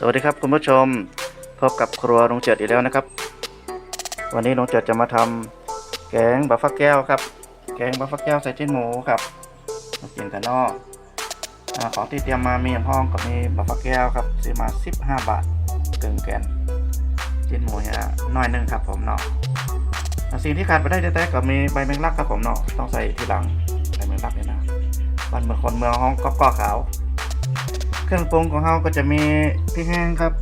สวัสดีครับคุณผู้ชมพบกับครัวลุงเจิดอีกแล้วนะครับ วันนี้ลุงเจิดจะมาทำแกงบะฟักแก้วครับ แกงบะฟักแก้วใส่ชิ้นหมูครับมากินกันนอกของที่เตรียมมามีห้องก็มีบะฟักแก้วครับซื้อมา 15 บาทกึ่งแกนชิ้นหมูเนี่ยน้อยหนึงครับผมเนาะสิ่งที่ขาดไปได้แท้ๆก็มีใบแมงลักครับผมเนาะต้องใส่ทีหลังใบแมงลักเนี่ยนะบ้านเมืองคนเมืองห้องก็ก้อขาว เครื่องปรุงของเราก็จะมีพริกแห้งครับ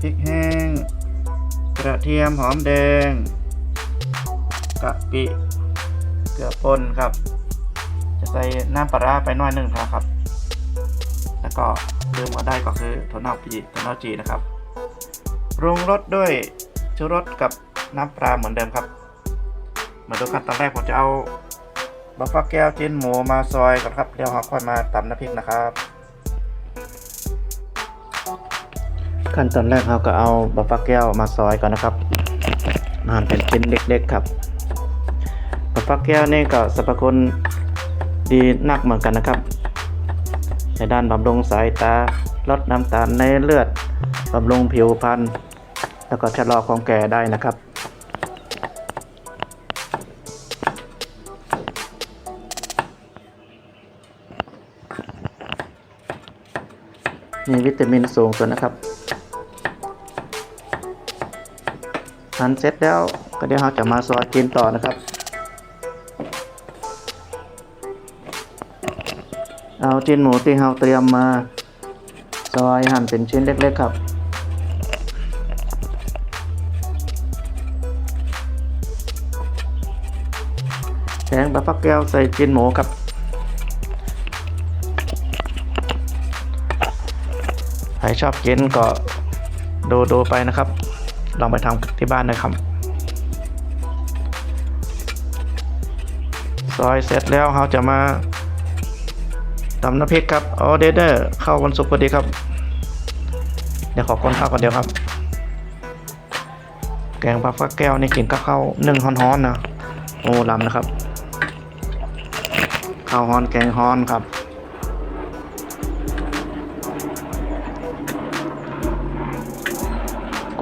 พริกแห้ง กระเทียมหอมแดงกะปิเกลือป่นครับ จะใส่น้ำปลาร้าไปน้อยหนึ่งนะครับ แล้วก็ลืมมาได้ก็คือถั่วเน่าจีถั่วเน่าจีนะครับปรุงรสด้วยชูรสกับน้ำปลาเหมือนเดิมครับมาดูขั้นตอนแรกผมจะเอาบะฟักแก้วจิ้นหมูมาซอยก่อนครับเดี๋ยวเราค่อยมาตำน้ำพริกนะครับ ขั้นตอนแรกเราก็เอาบะฟักแก้วมาซอยก่อนนะครับหั่นเป็นชิ้นเล็กๆครับบะฟักแก้วนี่ก็สรรพคุณดีนักเหมือนกันนะครับ ในด้านบำรุงสายตาลดน้ำตาลในเลือดบำรุงผิวพรรณแล้วก็ชะลอความแก่ได้นะครับมีวิตามินสูงตัวนนะครับ หั่นเสร็จแล้วก็เดี๋ยวเราจะมาซอยกินต่อนะครับเอาชิ้นหมูที่เราเตรียมมาซอยหั่นเป็นชิ้นเล็กๆครับแกงบะฟักแก้วใส่ชิ้นหมูครับใครชอบกินก็ดูดูไปนะครับ ลองไปทำที่บ้านนะครับ ซอยเสร็จแล้วเราจะมาตำน้ำพริกครับออเดเดอร์เข้าวันศุกร์พอดีครับ เดี๋ยวขอคนข้าวก่อนเดียวครับ แกงปลาฟักแก้วนี่กินกับข้าวนึ่งฮ้อนๆนะโอ้ลำนะครับข้าวฮ้อนแกงฮ้อนครับ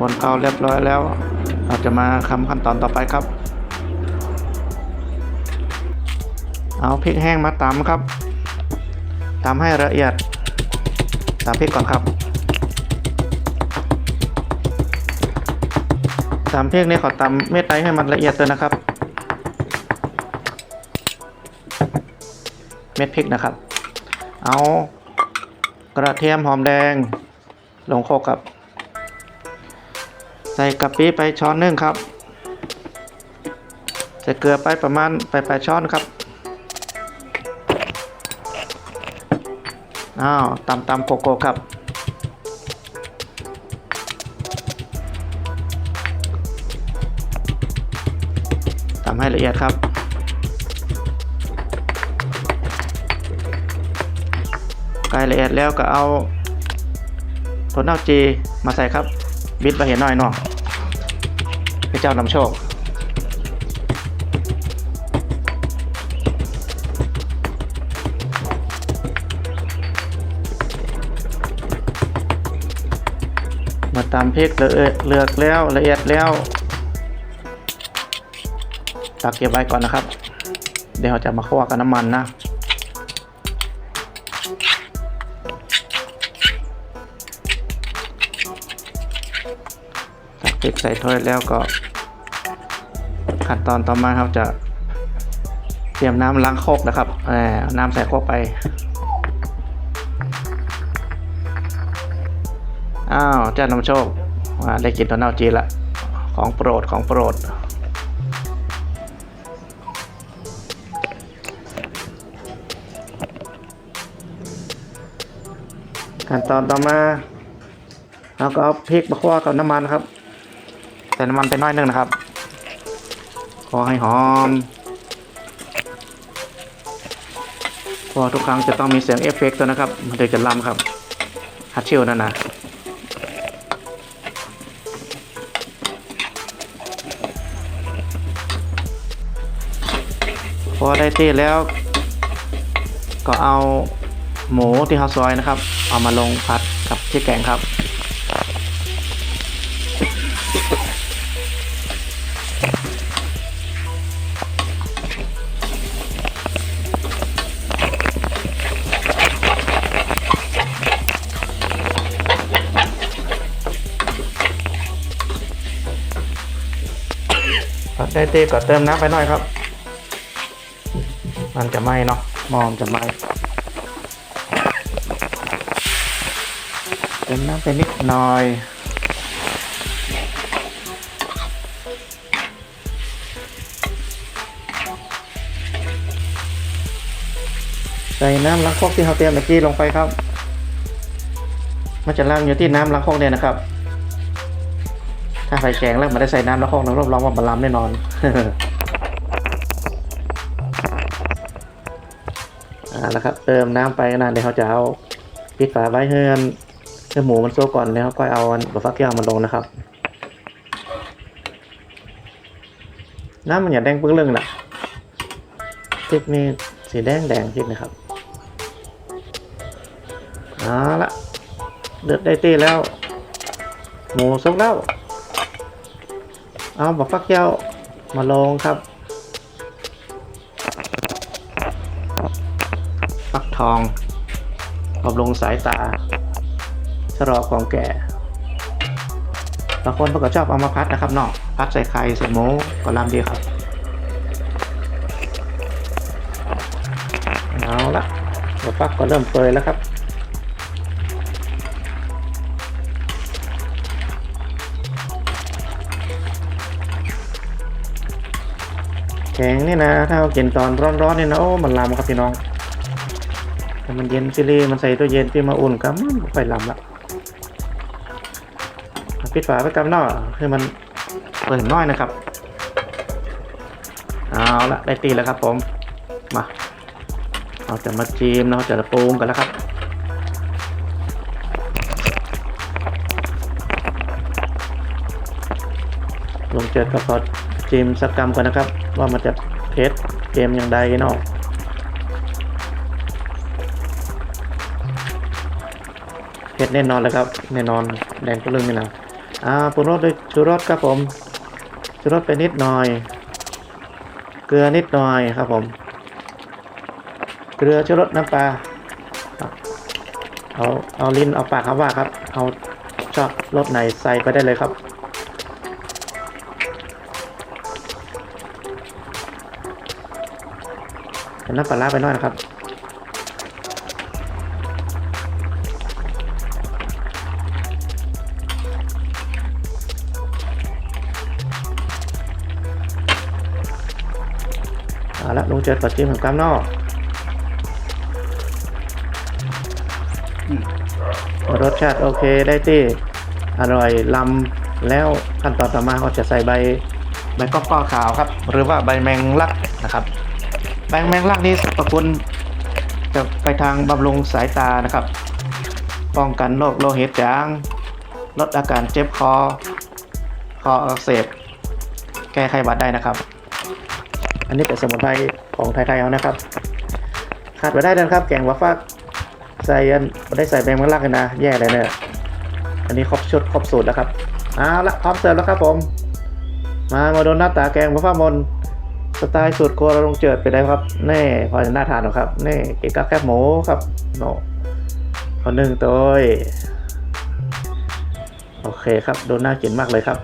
กวนข้าวเรียบร้อยแล้ว เราจะมาทำขั้นตอนต่อไปครับ เอาพริกแห้งมาตำครับตำให้ละเอียดตำพริกก่อนครับตำพริกนี่ขอตำเม็ดไตให้มันละเอียดเลยนะครับ เม็ดพริกนะครับ เอากระเทียมหอมแดงลงโคกครับ ใส่กะปิไปช้อนหนึ่งครับใส่เกลือไปประมาณไปแปลายช้อนครับอ้าวตำตำโกโก้ครับทำให้ละเอียดครับใกล้ละเอียดแล้วก็เอาถั่วเน่าจีมาใส่ครับ บิดไปเห็นหน่อยเนาะพระเจ้านำโชคมาตามพริกเลือกเลือกแล้วละเอียดแล้วตักเก็บไว้ก่อนนะครับ เดี๋ยวเราจะมาคั่วกับน้ำมันนะ ตักพริกใส่ถ้วยแล้วก็ ขั้นตอนต่อมาครับจะเตรียมน้ำล้างโคกนะครับน้ำใส่โคกไป อ้าวเจ้านำโชคว่าได้กินตัวเน่าจีละ ของโปรดของโปรด ขั้นตอนต่อมา เราก็เอาพริกมาคั่วกับน้ำมันครับใส่น้ำมันไปน้อยหนึงนะครับคั่วให้หอมคั่วทุกครั้งจะต้องมีเสียงเอฟเฟกต์ตัวนะครับ มันถึงจะล้ำครับฮัตชิลนั่นนะพอได้ที่แล้ว ก็เอาหมูที่เขาซอยนะครับ เอามาลงผัดกับที่แกงครับ ผัดได้ตีก็เติมน้ำไปหน่อยครับ มันจะไหม้เนาะมอมจะไหม้เติมน้ำไปนิดหน่อยใส่น้ำล้างครกที่เราเตรียมเมื่อกี้ลงไปครับ มันจะล้างอยู่ที่น้ำล้างครกเนี่ยนะครับ ถ้าใส่แข็งแล้วมันได้ใส่น้ำแล้างครกนะรับรองว่ามันล้ำแน่นอนอ่าแล้วครับเติมน้ำไปนะเดี๋ยวเขาจะเอาปิดฝาไว้เฮือนเฮือหมูมันโซก่อนแล้วก็เอาบะฟักแก้วมันลงนะครับ น้ำมันอย่าแดงปึ้งเรื่องนะพริกนี่สีแดงแดงพริกนะครับเอาละเดือดได้ตีแล้ว หมูสุกแล้ว เอาบะฟักแก้วมาลงครับฟักทองบำรุงสายตาชะลอความแก่บางคนเขาก็ชอบเอามาพัดนะครับเนาะพัดใส่ไข่ใส่หมูก็ลำดีครับเอาละหัวฟักก็เริ่มเปื่อยแล้วครับ แข็งเนี่ยนะ ถ้าเรากินตอนร้อนๆเนี่ยนะโอ้มันลำครับพี่น้องถ้ามันเย็นซิลีมันใส่ตู้เย็นที่มาอุ่นก็มันบ่ค่อยลำละปิดฝาไว้กับนอกคือมันเปิดน้อยนะครับเอาละได้ตีแล้วครับผมมาเราจะมาจีมเราจะปรุงกันแล้วครับลงเจอกับพอ จีมสักกรรมก่อนนะครับ ว่ามันจะเทสเกมอย่างใดเนาะเผ็ดแน่นอนเลยครับแน่นอนแดงก็เรื่องนี่นะอ่าปรุงรสด้วยชูรสครับผมชูรสไปนิดหน่อย เกลือนิดหน่อยครับผม เกลือชูรสน้ำปลาเอาเอาลิ้นเอาปากครับว่าครับ เอาชอบรสไหนใส่ไปได้เลยครับ ใส่น้ำปลาร้าไปหน่อยนะครับเอาละลุงเจิดปัดจิ้มของกามนอกรสชาติโอเคได้ที่อร่อยลำแล้วขั้นตอนต่อมาเขาจะใส่ใบใบก้อก้อขาวครับ หรือว่าใบแมงลักนะครับ ใบแมงลักนี้สรรพคุณจะไปทางบำรุงสายตานะครับ ป้องกันโรคโลหิตจาง ลดอาการเจ็บคอ คออักเสบ แก้ไขหวัดได้นะครับ อันนี้เป็นสมุนไพรของไทยๆเอานะครับขาดไปได้นะครับ แกงวาฟักใส่อันไม่ได้ใส่แบงมังลักเลยนะ แย่เลยเนี่ย อันนี้ครบชุดครบสูตรแล้วครับ เอาละพร้อมเสิร์ฟแล้วครับผม มามโดนหน้าตาแกงวาฟักมน ไตล์สูตรครัวเราลงเจิดไปได้ครับ แน่พอจะน่าทานหรอครับ แน่กินกับแคบหมูครับโนขอหนึ่งตัวโอเคครับดูน่ากินมากเลยครับ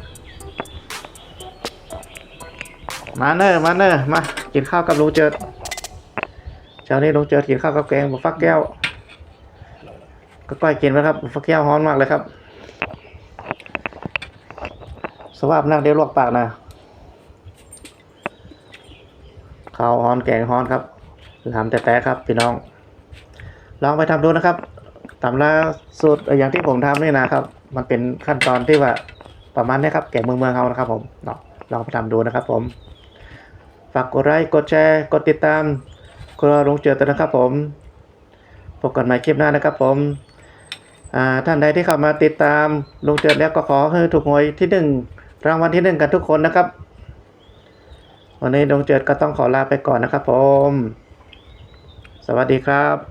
มาเนอร์มาเนอร์มากินข้าวกับลุงเจิดเช้านี้ลุงเจิดกินข้าวกับแกงบะฟักแก้วก็ก้อยกินไปครับบะฟักแก้วฮ้อนมากเลยครับสภาพนั่งเดียวลวกปากนะ ข้าวฮ้อนแกงฮ้อนครับทำแต่แต่ครับพี่น้อง ลองไปทำดูนะครับตำราสูตรอย่างที่ผมทำนี่นะครับ มันเป็นขั้นตอนที่ว่าประมาณนี้ครับแกงเมืองเมืองเขานะครับ ผมเนาะลองไปทำดูนะครับ ผม ฝากกดไลค์กดแชร์กดติดตามครัวลงเจอตัวนะครับผมพบกันใหม่คลิปหน้านะครับ ผมอ่าท่านใดที่เข้ามาติดตามลงเจอแล้วก็ขอให้ถูกหวยที่หนึ่งรางวัลที่หนึ่งกันทุกคนนะครับ วันนี้ดวงเจิดก็ต้องขอลาไปก่อนนะครับผม สวัสดีครับ